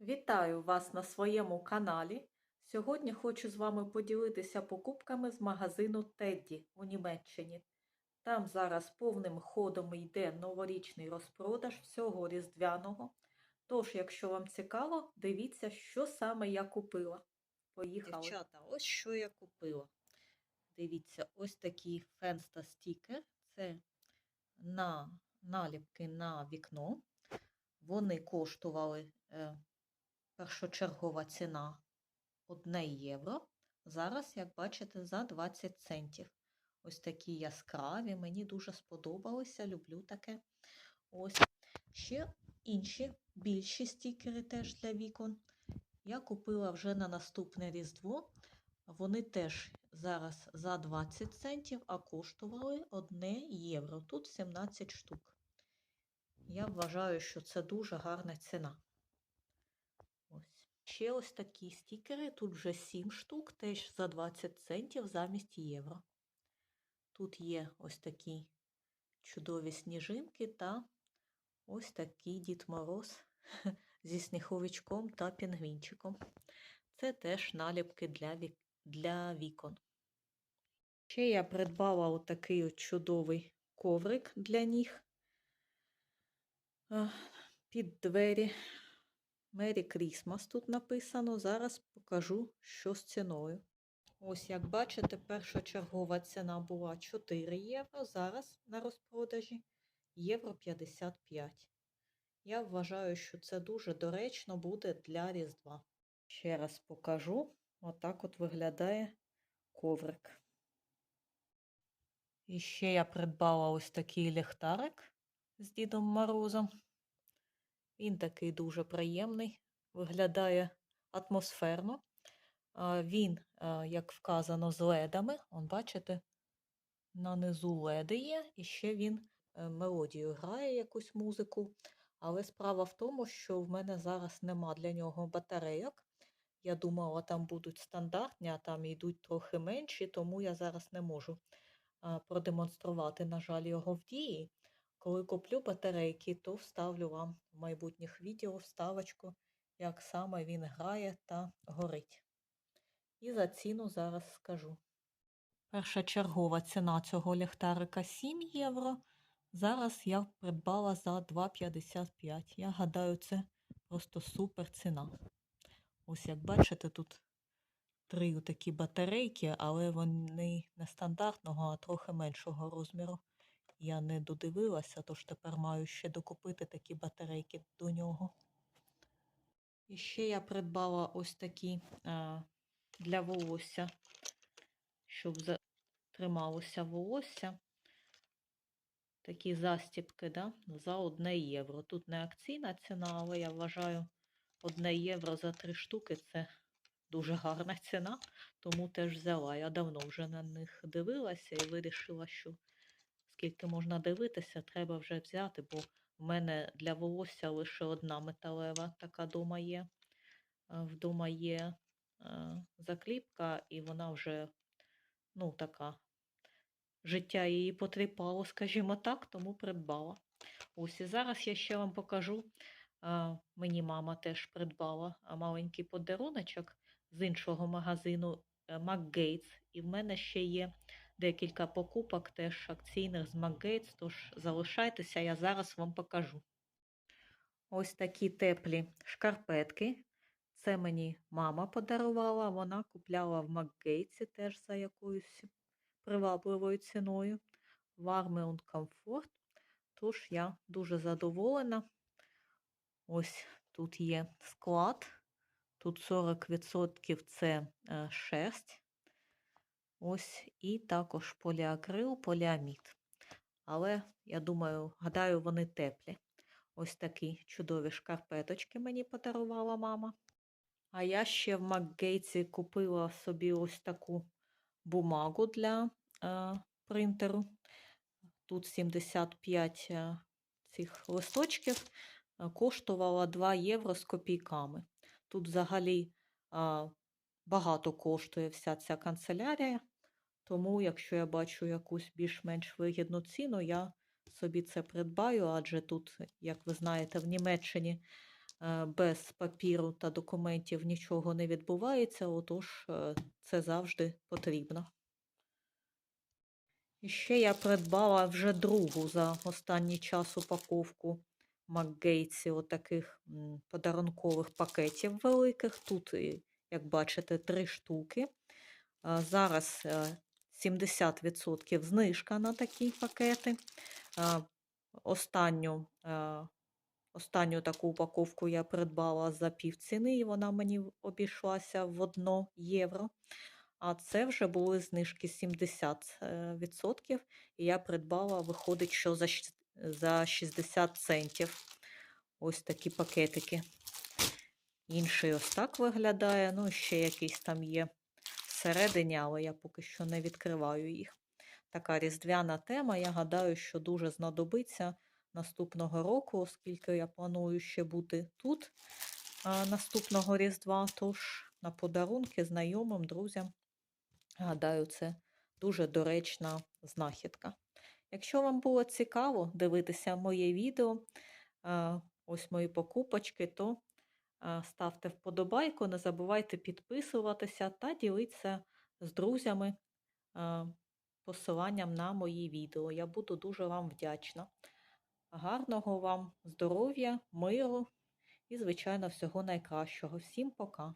Вітаю вас на своєму каналі. Сьогодні хочу з вами поділитися покупками з магазину Тедді у Німеччині. Там зараз повним ходом йде новорічний розпродаж всього різдвяного. Тож, якщо вам цікаво, дивіться, що саме я купила. Поїхали. Дівчата, ось що я купила. Дивіться, ось такий фенста стікер. Це на наліпки на вікно. Вони коштували е, першочергова ціна 1 євро. Зараз, як бачите, за 20 центів. Ось такі яскраві, мені дуже сподобалися, люблю таке. Ось ще інші більші стікери теж для вікон. Я купила вже на наступне Різдво. Вони теж зараз за 20 центів, а коштували 1 євро. Тут 17 штук. Я вважаю, що це дуже гарна ціна. Ще ось такі стікери. Тут вже 7 штук, теж за 20 центів замість євро. Тут є ось такі чудові сніжинки та ось такий Дід Мороз зі сніговичком та пінгвінчиком. Це теж наліпки для, вік... для вікон. Ще я придбала отакий от чудовий коврик для ніг під двері. Мері Крісмас тут написано. Зараз покажу, що з ціною. Ось, як бачите, першочергова ціна була 4 євро. Зараз на розпродажі євро 55. Я вважаю, що це дуже доречно буде для Різдва. Ще раз покажу. Отак от виглядає коврик. І ще я придбала ось такий ліхтарик з Дідом Морозом. Він такий дуже приємний, виглядає атмосферно. Він, як вказано, з ледами. Он, бачите, на низу леди є, і ще він е, мелодію грає якусь музику. Але справа в тому, що в мене зараз нема для нього батарейок. Я думала, там будуть стандартні, а там йдуть трохи менші, тому я зараз не можу продемонструвати, на жаль, його в дії. Коли куплю батарейки, то вставлю вам в майбутніх відео вставочку, як саме він грає та горить. І за ціну зараз скажу. Першочергова ціна цього ліхтарика 7 євро. Зараз я придбала за 2,55. Я гадаю, це просто супер ціна. Ось як бачите, тут три такі батарейки, але вони не стандартного, а трохи меншого розміру. Я не додивилася, тож тепер маю ще докупити такі батарейки до нього. І ще я придбала ось такі а, для волосся, щоб трималося волосся. Такі застіпки да, за 1 євро. Тут не акційна ціна, але я вважаю 1 євро за 3 штуки це дуже гарна ціна, тому теж взяла. Я давно вже на них дивилася і вирішила, що скільки можна дивитися, треба вже взяти, бо в мене для волосся лише одна металева така дома є. Вдома є закліпка, і вона вже, ну, така, життя її потріпало, скажімо так, тому придбала. Ось і зараз я ще вам покажу. Мені мама теж придбала маленький подаруночок з іншого магазину McGates. І в мене ще є декілька покупок теж акційних з McGates, тож залишайтеся, я зараз вам покажу. Ось такі теплі шкарпетки. Це мені мама подарувала, вона купляла в Макгейтсі теж за якоюсь привабливою ціною. Warme Comfort. Тож я дуже задоволена. Ось тут є склад. Тут 40% це шерсть. Ось і також поліакрил, поліамід. Але, я думаю, гадаю, вони теплі. Ось такі чудові шкарпеточки мені подарувала мама. А я ще в Макгейтсі купила собі ось таку бумагу для е, принтеру. Тут 75 е, цих листочків е, коштувала 2 євро з копійками. Тут взагалі багато коштує вся ця канцелярія. Тому, якщо я бачу якусь більш-менш вигідну ціну, я собі це придбаю, адже тут, як ви знаєте, в Німеччині е, без папіру та документів нічого не відбувається, отож е, це завжди потрібно. І ще я придбала вже другу за останній час упаковку Макгейтсі отаких подарункових пакетів великих. Тут, як бачите, три штуки. Зараз е, 70% знижка на такі пакети. Останню, е, останню таку упаковку я придбала за півціни, і вона мені обійшлася в 1 євро. А це вже були знижки 70%, і я придбала, виходить, що за 60 центів. Ось такі пакетики. Інший ось так виглядає. Ну, ще якийсь там є всередині, але я поки що не відкриваю їх. Така різдвяна тема. Я гадаю, що дуже знадобиться наступного року, оскільки я планую ще бути тут наступного Різдва. Тож на подарунки знайомим, друзям. Гадаю, це дуже доречна знахідка. Якщо вам було цікаво дивитися моє відео, ось мої покупочки, то ставте вподобайку, не забувайте підписуватися та ділитися з друзями посиланням на мої відео. Я буду дуже вам вдячна. Гарного вам здоров'я, миру і, звичайно, всього найкращого. Всім пока!